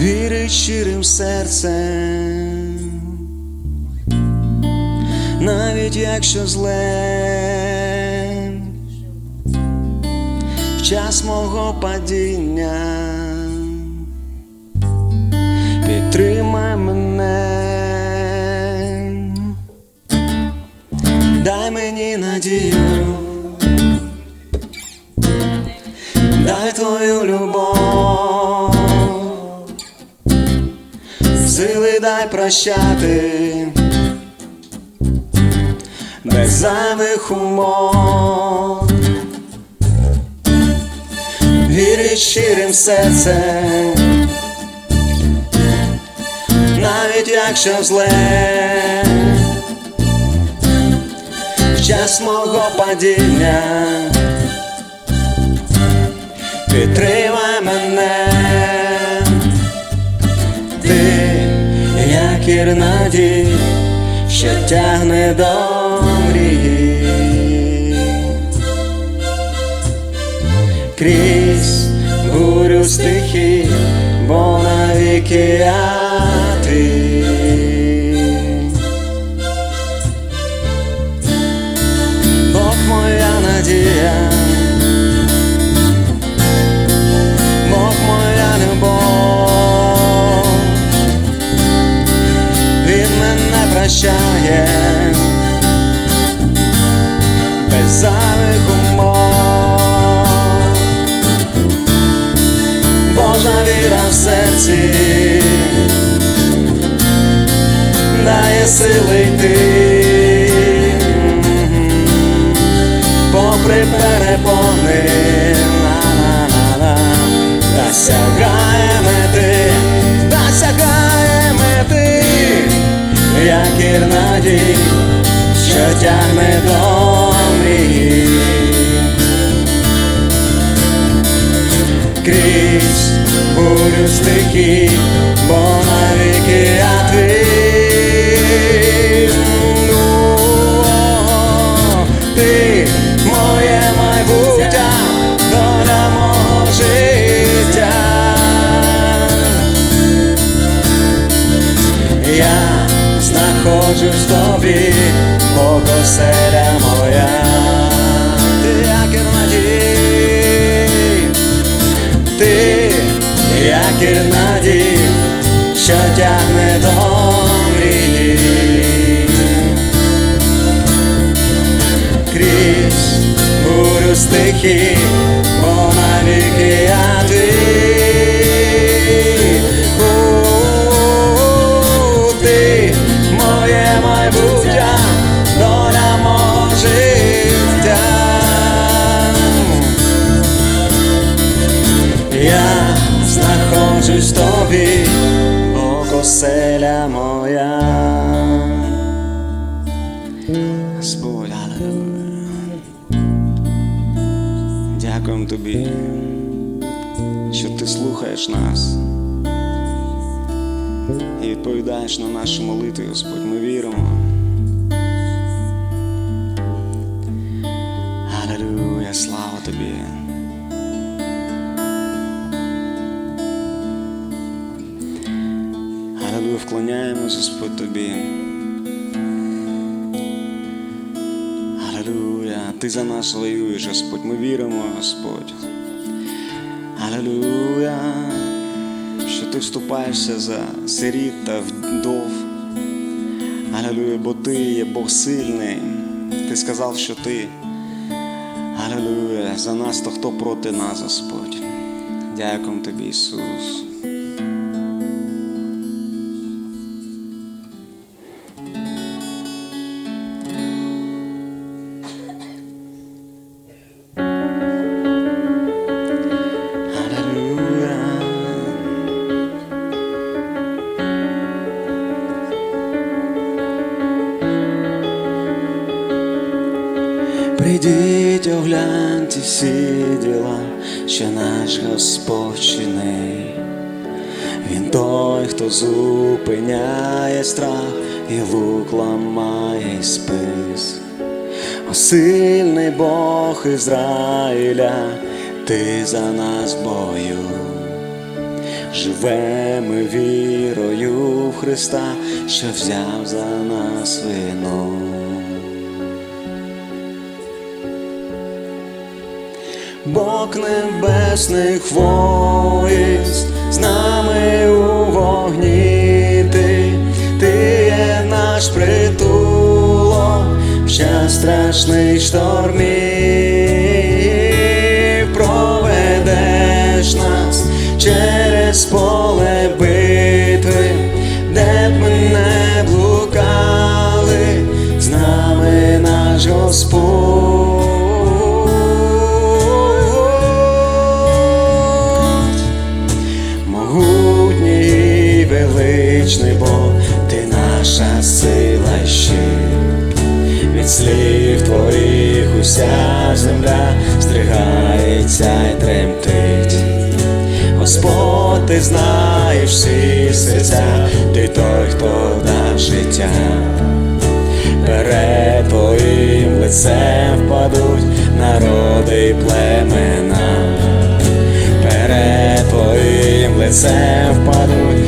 вірить щирим серцем, навіть якщо зле, в час мого падіння. Підтримай мене, дай мені надію, дай твою любов, дай прощати, без зайвих умов, вірить щирим серцем. Навіть якщо зле, в час мого падіння, підтримай мене, як надій, що тягне до мрії, крізь бурю стихій, бо навіки я сили йти, попри перепони, та мети, та сягає мети, як ірнадій, що тягне до мрії. Крізь бурю стихій, Бог моя. Ти як надій, ти як надій, що тягне до мрії. Крізь бурю стихій, Алелуя, вклоняємось, Господь тобі. Алелуя, ти за нас воюєш, Господь. Ми віримо, Господь. Алелуя, що ти вступаєшся за сиріт та вдов. Алелуя, бо ти є Бог сильний. Ти сказав, що ти. Алелуя, за нас, то хто проти нас, Господь. Дякуємо тобі, Ісус. Наш Господь. Він той, хто зупиняє страх і лук ламає спис. О сильний Бог Ізраїля, ти за нас бою. Живемо вірою в Христа, що взяв за нас вину. Бог небесних воїст з нами у вогні ти, ти є наш притулок в час страшний штормів, проведеш нас через поле Від слів твоїх уся земля стригається й тремтить. Господь, ти знаєш всі серця, ти той, хто дав життя. Перед твоїм лицем впадуть народи й племена. Перед твоїм лицем впадуть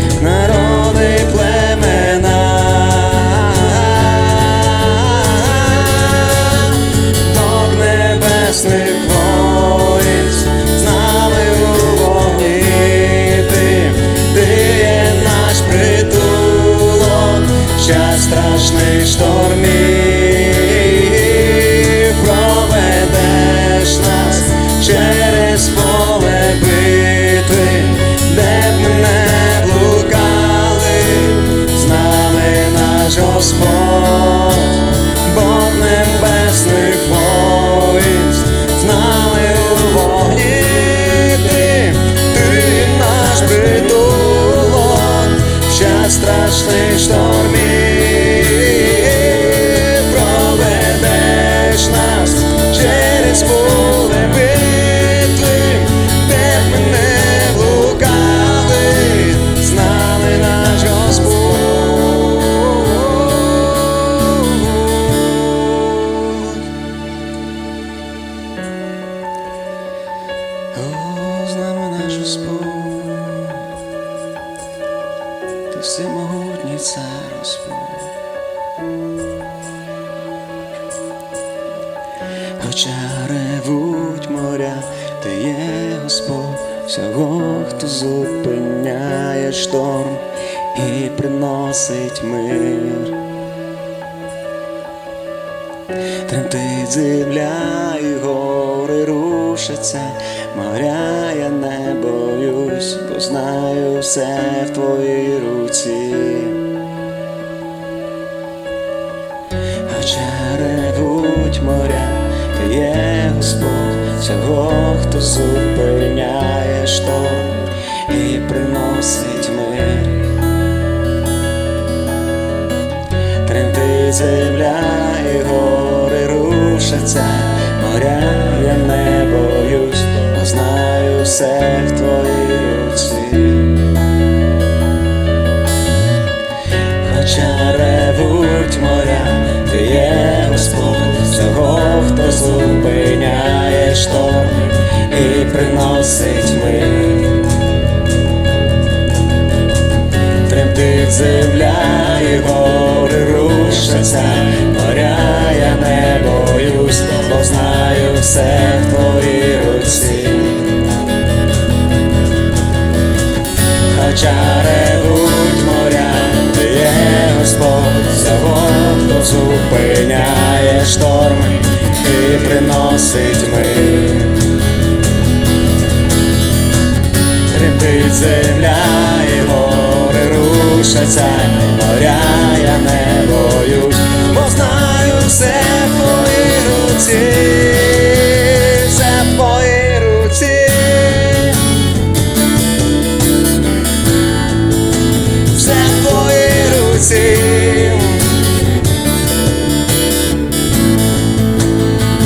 О, з нами наш Господь, ти всемогутній цар Господь. Хоча ревуть моря, ти є Господь, всього, хто зупиняє шторм і приносить мир. Тремтить земля і гори рушаться, моря я не боюсь, бо знаю все в твоїй руці. Хоча ревуть моря, ти є Господь, всього, хто зупиняє шторм і приносить мир. Тремтить земля і гори рушаться, моря я не боюсь, бо знаю все в твоїй руці. Хоча ревуть моря, ти є Господь, всього, хто зупиняє шторм і приносить мир. Тремтить земля і гори рушаться, моря я не боюсь, приносить мир. Земля і гори рушаться, моря я не боюсь, бо знаю все в твоїй руці,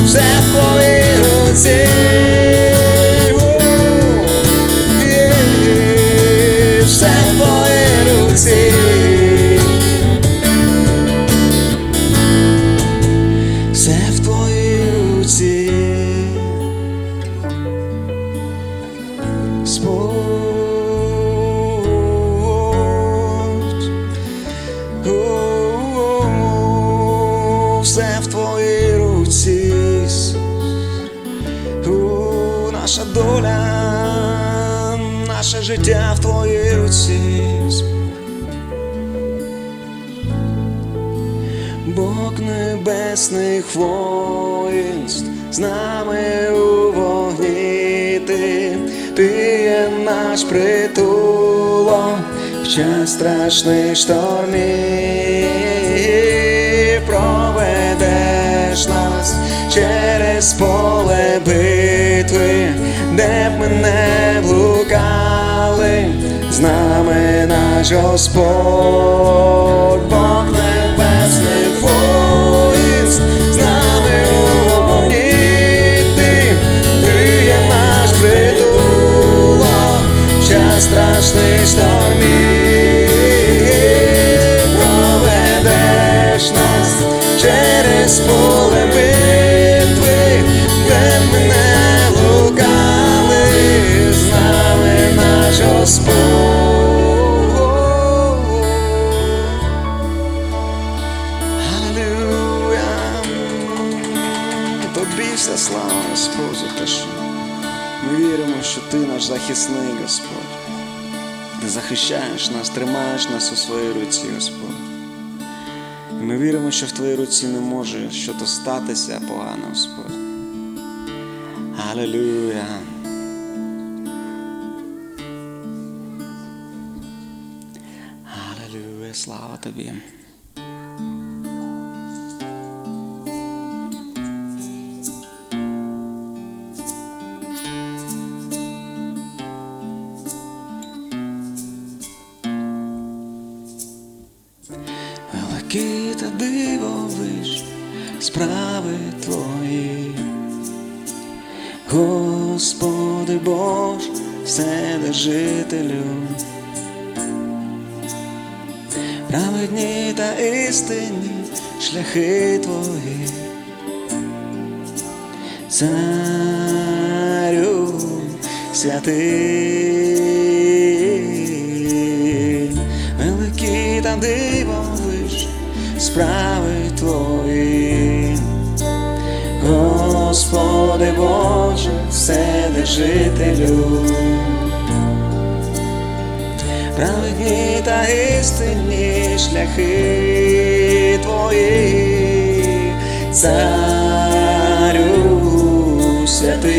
Все в твоїй руці. Воїнств з нами у вогні ти, ти є наш притулок в час страшних штормів. Проведеш нас через поле битви, де б ми не блукали, з нами наш Господь, Бог небесних страшних штормів проведеш нас через поле захищаєш нас, тримаєш нас у своїй руці, Господь. І ми віримо, що в Твоїй руці не може щось статися погано, Господь. Аллилуйя. Аллилуйя, слава тобі. Великі та справи твої, Господи Бож, Вседержителю, праведні та істинні шляхи твої, царю святий, великі та дивовиж Вседержителю, праведні та істинні шляхи твої, царю святий,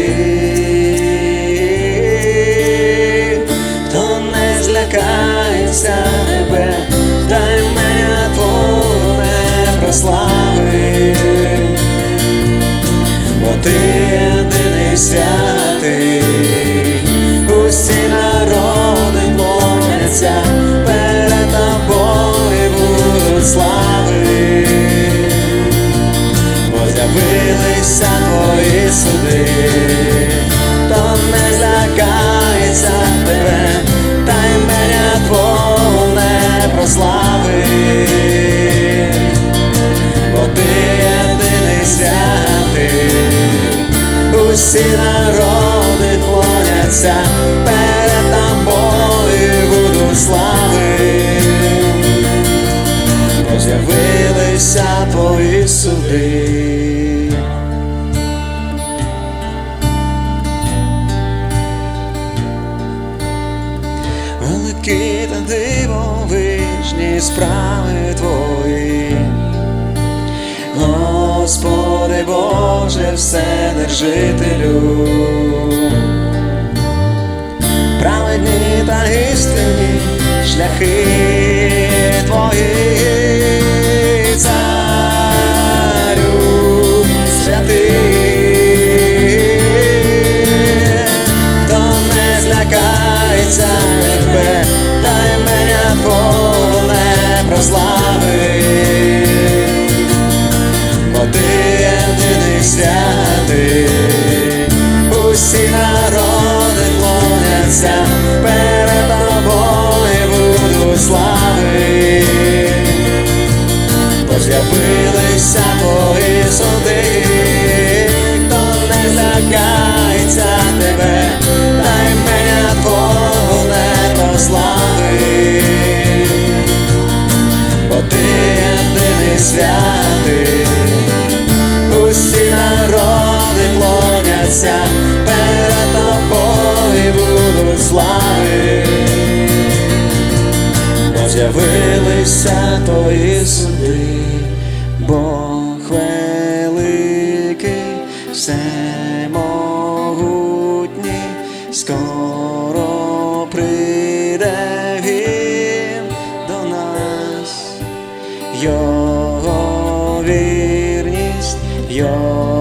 хто не злякається тебе, та й мене Твого не прославить бо ти святий, усі народи моляться перед тобою слави, Боже, Вседержителю, праведні та істинні шляхи Твої, царю святий, хто не злякається тебе, та імення Твого не прославить усі народи клоняться перед тобою будуть слави, бо з'явилися твої суди, хто не злякається тебе, та імення Твого не прославить бо ти єдиний святий, усі народи клоняться слави, бо з'явилися твої суди, Бог великий, всемогутній, скоро прийде він до нас, Його вірність. Його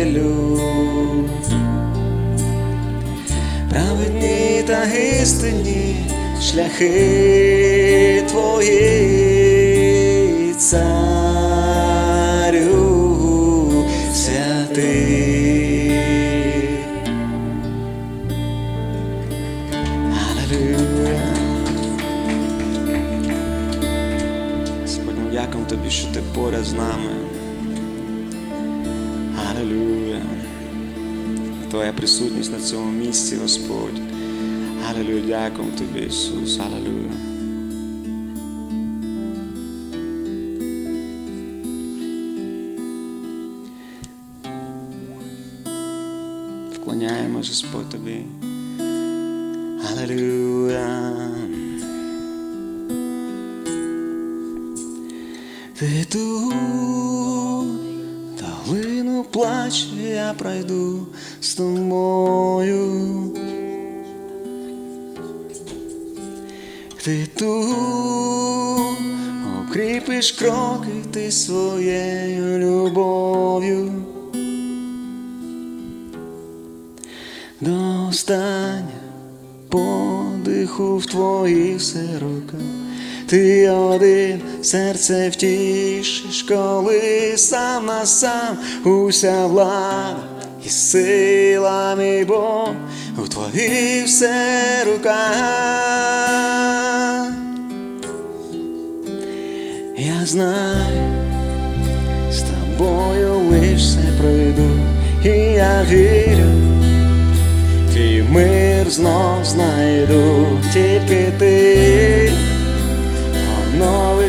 Вседержителю, праведні та істинні шляхи твої, царю святий. Аллилуйя. Господь, ми тобі, що ти поряд з нами. Присутність на цьому місці, Господь. Аллилуйя, дякуємо тобі, Ісус. Аллилуйя. Вклоняємось, Господь тобі. Аллилуйя. Ти ту плачу, я пройду з тобою. Ти ту укріпиш кроки ти своєю любов'ю. До остання подиху в твоїх все руках. Ти один серце втішиш, коли сам на сам уся влада і сила мій Бог у твоїх все руках. Я знаю, з тобою лиш все пройду, і я вірю. Твій мир знов знайду, тільки ти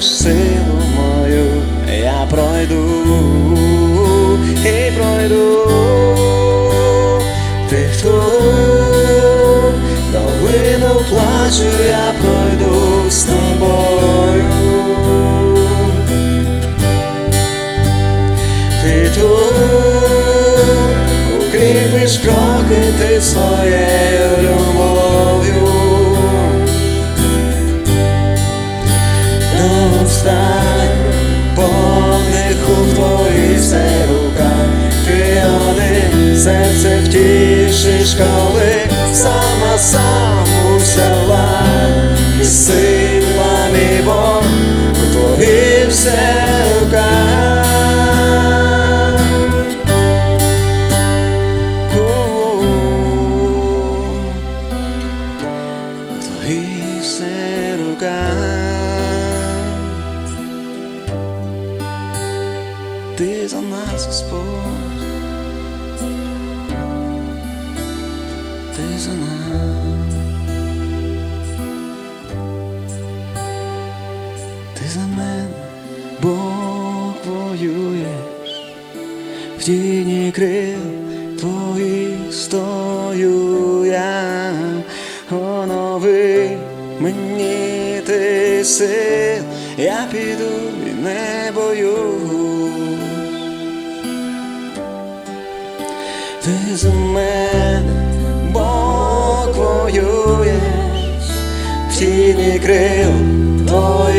оновиш силу мою, я пройду і пройду. Ти хто долину плачу, я пройду з тобою. Ти тут укріпиш кроки ти своєю любов'ю. Ти за мене Бог воюєш, в тіні крил твоїх стою я, онови мені ти сил, я піду і не боюсь. Ти за мене Бог воюєш, в тіні крил твоїх